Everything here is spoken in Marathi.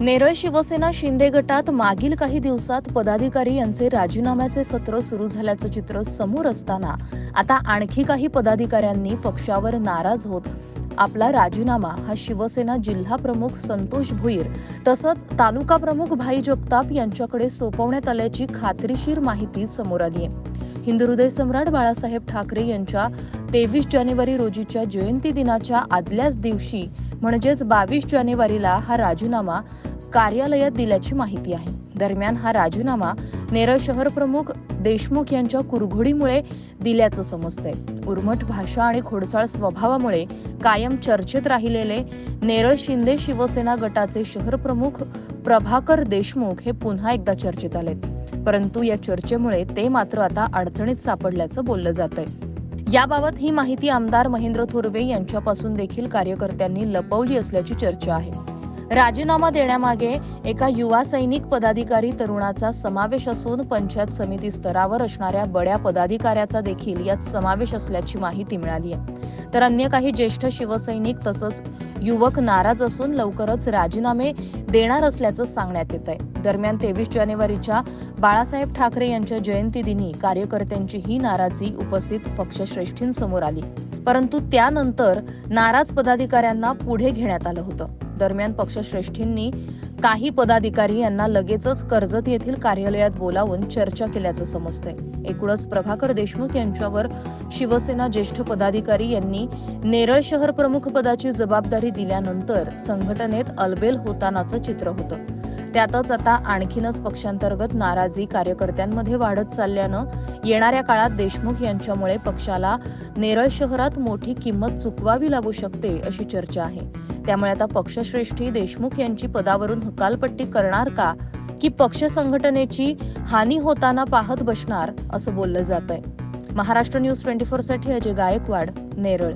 नेरळ शिवसेना शिंदे गटात मागील काही दिवसात पदाधिकारी यांचे राजीनाम्याचे सत्र सुरू झाल्याचं चित्र समोर असताना आता आणखी काही पदाधिकाऱ्यांनी पक्षावर नाराज होत. आपला राजीनामा हा शिवसेना जिल्हा प्रमुख संतोष भुईर तसंच तालुका प्रमुख भाई जगताप यांच्याकडे सोपवण्यात आल्याची खात्रीशीर माहिती समोर आली आहे. हिंदू हृदय सम्राट बाळासाहेब ठाकरे यांच्या तेवीस जानेवारी रोजीच्या जयंती दिनाच्या आदल्याच दिवशी म्हणजेच बावीस जानेवारीला हा राजीनामा कार्यालयात दिल्याची माहिती आहे. दरम्यान हा राजीनामा नेरळ शहर प्रमुख देशमुख यांच्या कुरघोडीमुळे दिल्याचं समजतंय. उर्मट भाषा आणि खोडसाळ स्वभावामुळे कायम चर्चेत राहिलेले नेरळ शिंदे शिवसेना गटाचे शहर प्रमुख प्रभाकर देशमुख हे पुन्हा एकदा चर्चेत आलेत. परंतु या चर्चेमुळे ते मात्र आता अडचणीत सापडल्याचं बोललं जात आहे याबाबत ही माहिती आमदार महेंद्र थोरवे यांच्यापासून देखील कार्यकर्त्यांनी लपवली असल्याची चर्चा आहे. राजीनामा देण्यामागे एका युवा सैनिक पदाधिकारी तरुणाचा समावेश असून पंचायत समिती स्तरावर असणाऱ्या बड्या पदाधिकाऱ्याचा देखील यात समावेश असल्याची माहिती मिळाली आहे. तर अन्य काही ज्येष्ठ शिवसैनिक तसंच युवक नाराज असून लवकरच राजीनामे देणार असल्याचं सांगण्यात येत आहे. दरम्यान तेवीस जानेवारीच्या बाळासाहेब ठाकरे यांच्या जयंतीदिनी कार्यकर्त्यांची ही नाराजी उपस्थित पक्षश्रेष्ठींसमोर आली. परंतु त्यानंतर नाराज पदाधिकाऱ्यांना पुढे घेण्यात आलं होतं. दरम्यान पक्षश्रेष्ठींनी काही पदाधिकारी यांना लगेचच कर्जत येथील कार्यालयात बोलावून चर्चा केल्याचं समजतंय. एकूणच प्रभाकर देशमुख यांच्यावर शिवसेना ज्येष्ठ पदाधिकारी यांनी नेरळ शहर प्रमुख पदाची जबाबदारी दिल्यानंतर संघटनेत अलबेल होतानाचं चित्र होतं. त्यातच आता आणखीनच पक्षांतर्गत नाराजी कार्यकर्त्यांमध्ये वाढत चालल्यानं येणाऱ्या काळात देशमुख यांच्यामुळे पक्षाला नेरळ शहरात मोठी किंमत चुकवावी लागू शकते अशी चर्चा आहे. त्यामुळे आता पक्षश्रेष्ठी देशमुख यांची पदावरून हकालपट्टी करणार का? की पक्ष संघटनेची हानी होताना पाहत बसणार असं बोललं जात आहे महाराष्ट्र न्यूज ट्वेंटी फोरसाठी अजय गायकवाड नेरळ.